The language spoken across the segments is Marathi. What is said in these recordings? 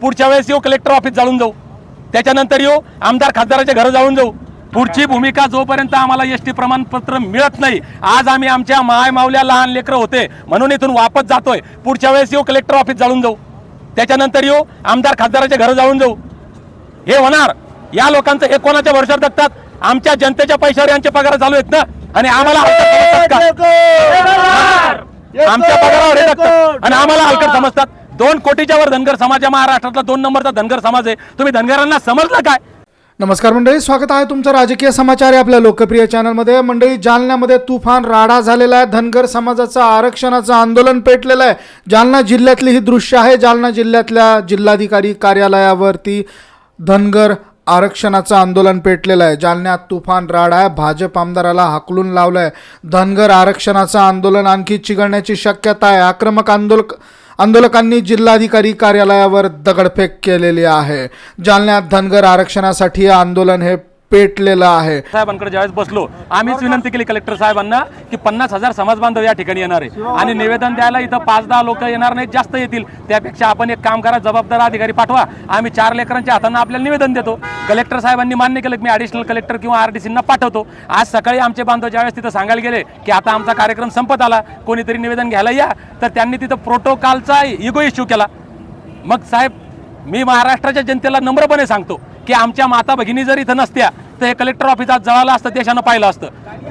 पुढच्या वेळेस येऊ कलेक्टर ऑफिस जाळून जाऊ. त्याच्यानंतर येऊ आमदार खासदाराच्या घरं जाळून जाऊ. पुढची भूमिका जोपर्यंत आम्हाला एस टी प्रमाणपत्र मिळत नाही आज आम्ही आमच्या माय मावल्या लहान लेकरं होते म्हणून इथून वापस जातोय. पुढच्या वेळेस येऊ कलेक्टर ऑफिस जाळून जाऊ. त्याच्यानंतर येऊ आमदार खासदाराच्या घरं जाळून जाऊ. हे होणार. या लोकांचं हे कोणाच्या भरोशावर जगतात आमच्या जनतेच्या पैशावर यांचे पगार चालू आहेत ना? आणि आम्हाला? आमच्या पगारावर हे जगतात आणि आम्हाला हलकट समजतात. दोन कोटीच्या वर धनगर समाज आहे. महाराष्ट्रातला दोन नंबरचा धनगर समाज आहे. तुम्ही धनगरांना समजलं काय? नमस्कार मंडळी स्वागत आहे तुमचं राजकीय समाचार आहे आपल्या लोकप्रिय चॅनलमध्ये मंडळी जालन्यामध्ये तुफान राडा झालेला आहे. धनगर समाजाचं आरक्षणाचं आंदोलन पेटलेलं आहे. जालना जिल्ह्यातली ही दृश्य आहे. जालना जिल्ह्यातल्या जिल्हाधिकारी कार्यालयावरती धनगर आरक्षणाचं आंदोलन पेटलेलं आहे. जालन्यात तुफान राडा आहे. भाजप आमदाराला हाकलून लावलं आहे धनगर आरक्षणाचं आंदोलन आणखी चिघळण्याची शक्यता आहे. आक्रमक आंदोलक आंदोलकांनी जिल्हाधिकारी कार्यालयावर दगडफेक केलेली आहे. जालन्यात धनगर आरक्षणासाठी आंदोलन हे पेटलेलं आहे. साहेबांकडे ज्यावेळेस बसलो आम्हीच विनंती केली कलेक्टर साहेबांना की पन्नास हजार समाज बांधव या ठिकाणी येणार आहे. आणि निवेदन द्यायला इथं पाच दहा लोक येणार नाहीत जास्त येतील. त्यापेक्षा आपण एक काम करा जबाबदार अधिकारी पाठवा. आम्ही चार लेकरांच्या हातांना आपल्याला निवेदन देतो. कलेक्टर साहेबांनी मान्य केलं की मी ॲडिशनल कलेक्टर किंवा आर डी पाठवतो. आज सकाळी आमचे बांधव ज्यावेळेस तिथं सांगायला गेले की आता आमचा कार्यक्रम संपत आला कोणीतरी निवेदन घ्यायला या तर त्यांनी तिथं प्रोटोकॉलचा इगो इश्यू केला. मग साहेब मी महाराष्ट्राच्या जनतेला नम्रपणे सांगतो की आमच्या माता भगिनी जर इथं नसत्या तर हे कलेक्टर ऑफिसात जळालं असतं देशानं पाहिलं असतं.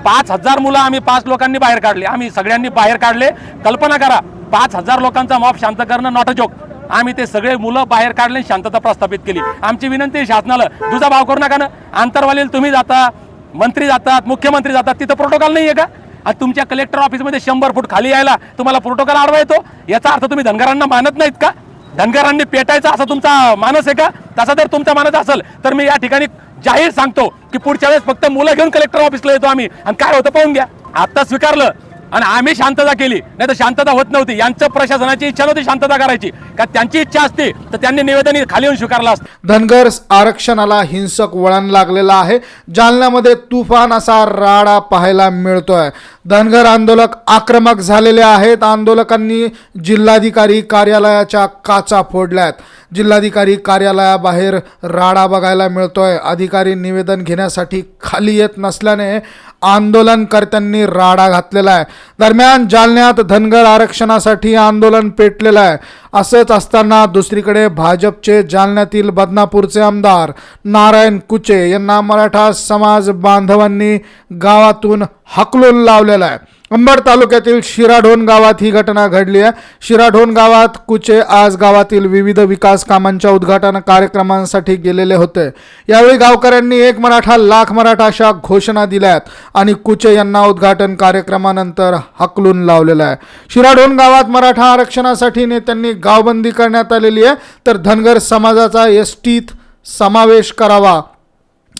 पाच हजार मुलं आम्ही पाच लोकांनी बाहेर काढले. आम्ही सगळ्यांनी बाहेर काढले. कल्पना करा पाच हजार लोकांचा मॉब शांत करणं नॉट अ जोक आम्ही ते सगळे मुलं बाहेर काढले आणि शांतता प्रस्थापित केली. आमची विनंती आहे शासनाला तुझा भाव करू नका ना. आंतरवालीला तुम्ही जाता मंत्री जातात मुख्यमंत्री जातात तिथं प्रोटोकॉल नाही आहे का? आणि तुमच्या कलेक्टर ऑफिसमध्ये शंभर फूट खाली यायला तुम्हाला प्रोटोकॉल आडवा येतो. याचा अर्थ तुम्ही धनगरांना मानत नाहीत का? धनगरांनी पेटायचा असा तुमचा मानस आहे का? तसा जर तुमचा मानस असेल तर मी या ठिकाणी जाहीर सांगतो की पुढच्या वेळेस फक्त मुलं घेऊन कलेक्टर ऑफिसला येतो आम्ही. आणि काय होतं पाहून घ्या. आता स्वीकारलं आणि आम्ही शांतता केली. नाही तर शांतता होत नव्हती. यांचं प्रशासनाची इच्छा नव्हती शांतता करायची. का त्यांची इच्छा असती तर त्यांनी निवेदन खाली येऊन स्वीकारलं असतं. धनगर आरक्षणाला हिंसक वळण लागलेलं आहे. जालन्यामध्ये तुफान असा राडा पाहायला मिळतोय. धनगर आंदोलक आक्रमक झालेले आहेत. आंदोलकांनी जिल्हाधिकारी कार्यालयाच्या काचा फोडल्यात. जिल्हाधिकारी कार्यालयाबाहेर राडा बघायला मिळतोय. अधिकारी निवेदन घेण्यासाठी खाली येत नसल्याने आंदोलनकर्त्यांनी राडा घातलेला आहे. दरम्यान जालन्यात धनगर आरक्षणासाठी आंदोलन पेटलेलं आहे. असंच असताना दुसरीकडे भाजपचे जालन्यातील बदनापूरचे आमदार नारायण कुचे यांना मराठा समाज बांधवांनी गावातून हकलून लावलेला आहे. अंबड तालुक्यातील शिराढोण गावात ही घटना घडली आहे. शिराढोण गावात कुचे आज गावातील विविध विकास कामांच्या उद्घाटन कार्यक्रमांसाठी गेलेले होते. यावेळी गावकऱ्यांनी एक मराठा लाख मराठा अशा घोषणा दिल्यात आणि कुचे यांना उद्घाटन कार्यक्रमानंतर हकलून लावलेलं आहे. शिराढोण गावात मराठा आरक्षणासाठी नेत्यांनी गावबंदी करण्यात आलेली आहे. तर धनगर समाजाचा एस टीत समावेश करावा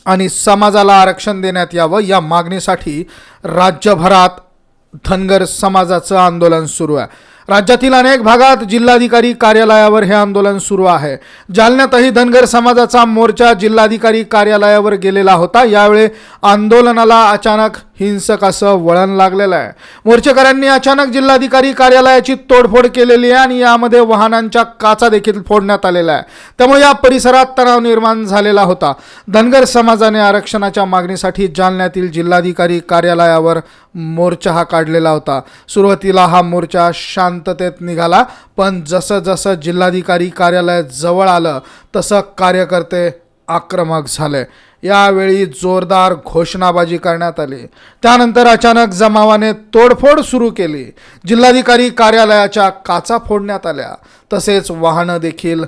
आणि समाजाला आरक्षण देण्यात यावं या मागणीसाठी राज्यभरात धनगर समाजाचं आंदोलन सुरू आहे. राज्यातील अनेक भागात जिल्हाधिकारी कार्यालयावर हे आंदोलन सुरू आहे. जालन्यातही धनगर समाजाचा मोर्चा जिल्हाधिकारी कार्यालयावर गेलेला होता. यावेळी आंदोलनाला अचानक हिंसक असं वळण लागलेलं आहे. मोर्चेकऱ्यांनी अचानक जिल्हाधिकारी कार्यालयाची तोडफोड केलेली आहे आणि यामध्ये वाहनांच्या काचा देखील फोडण्यात आलेल्या आहे त्यामुळे या परिसरात तणाव निर्माण झालेला होता. धनगर समाजाने आरक्षणाच्या मागणीसाठी जालन्यातील जिल्हाधिकारी कार्यालयावर मोर्चा हा काढलेला होता. सुरुवातीला हा मोर्चा शांततेत निघाला पण जसं जसं जिल्हाधिकारी कार्यालय जवळ आलं तसं कार्यकर्ते आक्रमक झाले. यावेळी जोरदार घोषणाबाजी करण्यात आली. त्यानंतर अचानक जमावाने तोडफोड सुरू केली. जिल्हाधिकारी कार्यालयाच्या काचा फोडण्यात आल्या. तसेच वाहनं देखील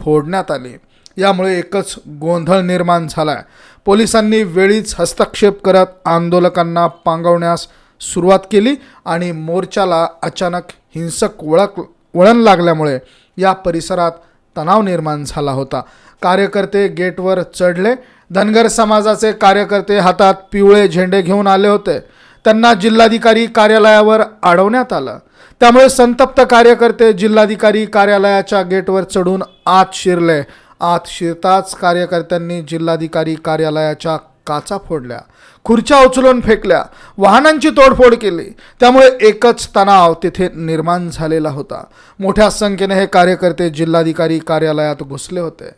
फोडण्यात आली. यामुळे एकच गोंधळ निर्माण झालाय. पोलिसांनी वेळीच हस्तक्षेप करत आंदोलकांना पांगवण्यास सुरुवात केली आणि मोर्चाला अचानक हिंसक वळक वळण लागल्यामुळे या परिसरात तणाव निर्माण झाला होता. कार्यकर्ते गेटवर चढले. धनगर समाजाचे कार्यकर्ते हातात पिवळे झेंडे घेऊन आले होते. त्यांना जिल्हाधिकारी कार्यालयावर अडवण्यात आलं. त्यामुळे संतप्त कार्यकर्ते जिल्हाधिकारी कार्यालयाच्या गेटवर चढून आत शिरले. आत शिरताच कार्यकर्त्यांनी जिल्हाधिकारी कार्यालयाच्या काचा फोडल्या खुर्च्या उचलून फेकल्या वाहनांची तोडफोड केली. त्यामुळे एकच तणाव तिथे निर्माण झालेला होता. मोठ्या संख्येने हे कार्यकर्ते जिल्हाधिकारी कार्यालयात घुसले होते.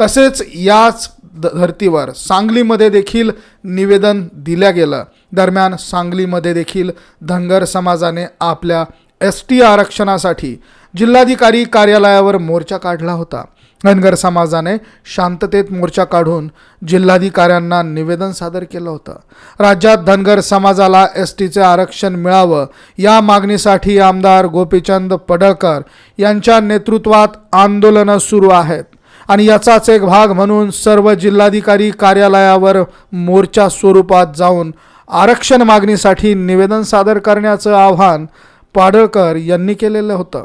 तसेच याच ध- धर्तीवर सांगलीमध्ये देखील निवेदन दिलं गेलं. दरम्यान सांगलीमध्ये देखील धनगर समाजाने आपल्या एस टी आरक्षणासाठी जिल्हाधिकारी कार्यालयावर मोर्चा काढला होता. धनगर समाजाने शांततेत मोर्चा काढून जिल्हाधिकाऱ्यांना निवेदन सादर केलं होतं. राज्यात धनगर समाजाला एस टीचे आरक्षण मिळावं या मागणीसाठी आमदार गोपीचंद पडळकर यांच्या नेतृत्वात आंदोलनं सुरू आहेत. आणि याचाच एक भाग म्हणून सर्व जिल्हाधिकारी कार्यालयावर मोर्चा स्वरूपात जाऊन आरक्षण मागणीसाठी निवेदन सादर करण्याचं आव्हान पाडळकर यांनी केलेलं होतं.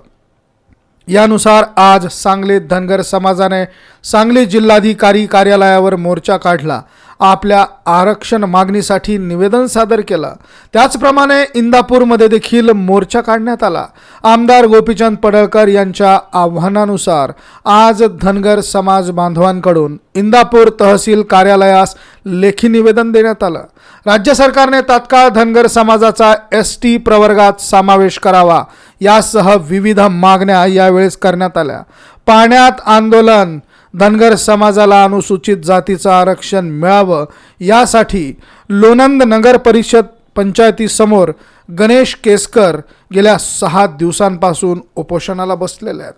यानुसार आज सांगलीत धनगर समाजाने सांगली जिल्हाधिकारी कार्यालयावर मोर्चा काढला. आपल्या आरक्षण मागणीसाठी निवेदन सादर केलं. त्याचप्रमाणे इंदापूरमध्ये देखील मोर्चा काढण्यात आला. आमदार गोपीचंद पडळकर यांच्या आव्हानानुसार आज धनगर समाज बांधवांकडून इंदापूर तहसील कार्यालयास लेखी निवेदन देण्यात आलं. राज्य सरकारने तात्काळ धनगर समाजाचा एस टी प्रवर्गात समावेश करावा यासह विविध मागण्या यावेळेस करण्यात आल्या. पाण्यात आंदोलन धनगर समाजाला अनुसूचित जातीचं आरक्षण मिळावं यासाठी लोणंद नगर परिषद पंचायतीसमोर गणेश केसकर गेल्या सहा दिवसांपासून उपोषणाला बसलेले आहेत.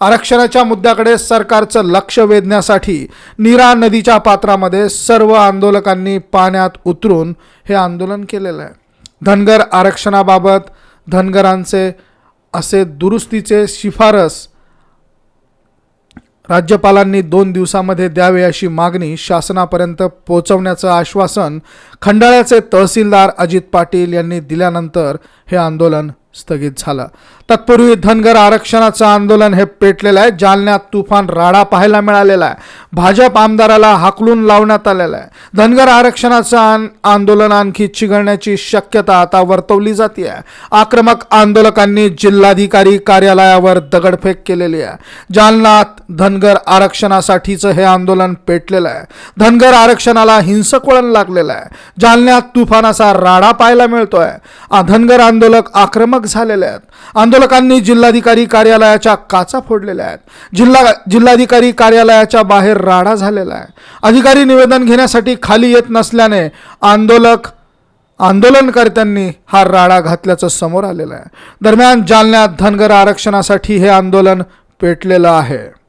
आरक्षणाच्या मुद्द्याकडे सरकारचं लक्ष वेधण्यासाठी नीरा नदीच्या पात्रामध्ये सर्व आंदोलकांनी पाण्यात उतरून हे आंदोलन केलेलं आहे. धनगर आरक्षणाबाबत धनगरांचे असे दुरुस्तीचे शिफारस राज्यपालांनी दोन दिवसामध्ये द्यावे अशी मागणी शासनापर्यंत पोहोचवण्याचं आश्वासन खंडाळ्याचे तहसीलदार अजित पाटील यांनी दिल्यानंतर हे आंदोलन स्थगित झालं. तत्पूर्वी धनगर आरक्षणाचं आंदोलन हे पेटलेलं आहे. जालन्यात तुफान राडा पाहायला मिळालेला आहे. भाजप आमदाराला हाकलून लावण्यात आलेलं आहे. धनगर आरक्षणाचं आन- आंदोलन आणखी चिघळण्याची शक्यता आता वर्तवली जाते आहे. आक्रमक आंदोलकांनी जिल्हाधिकारी कार्यालयावर दगडफेक केलेली आहे. जालन्यात धनगर आरक्षणासाठीचं हे आंदोलन पेटलेलं आहे. धनगर आरक्षणाला हिंसक वळण लागलेलं आहे. जालन्यात तुफानाचा राडा पाहायला मिळतोय. आ- धनगर आंदोलक आक्रमक झालेले आहेत. आंदोलकांनी जिल्हाधिकारी कार्यालयाच्या काचा फोडलेल्या आहेत. जिल्हा जिल्हाधिकारी कार्यालयाच्या बाहेर राडा झालेला आहे. अधिकारी निवेदन घेण्यासाठी खाली येत नसल्याने आंदोलक आंदोलनकर्त्यांनी हा राडा घातल्याचं समोर आलेलं आहे. दरम्यान जालन्यात धनगर आरक्षणासाठी हे आंदोलन पेटलेलं आहे.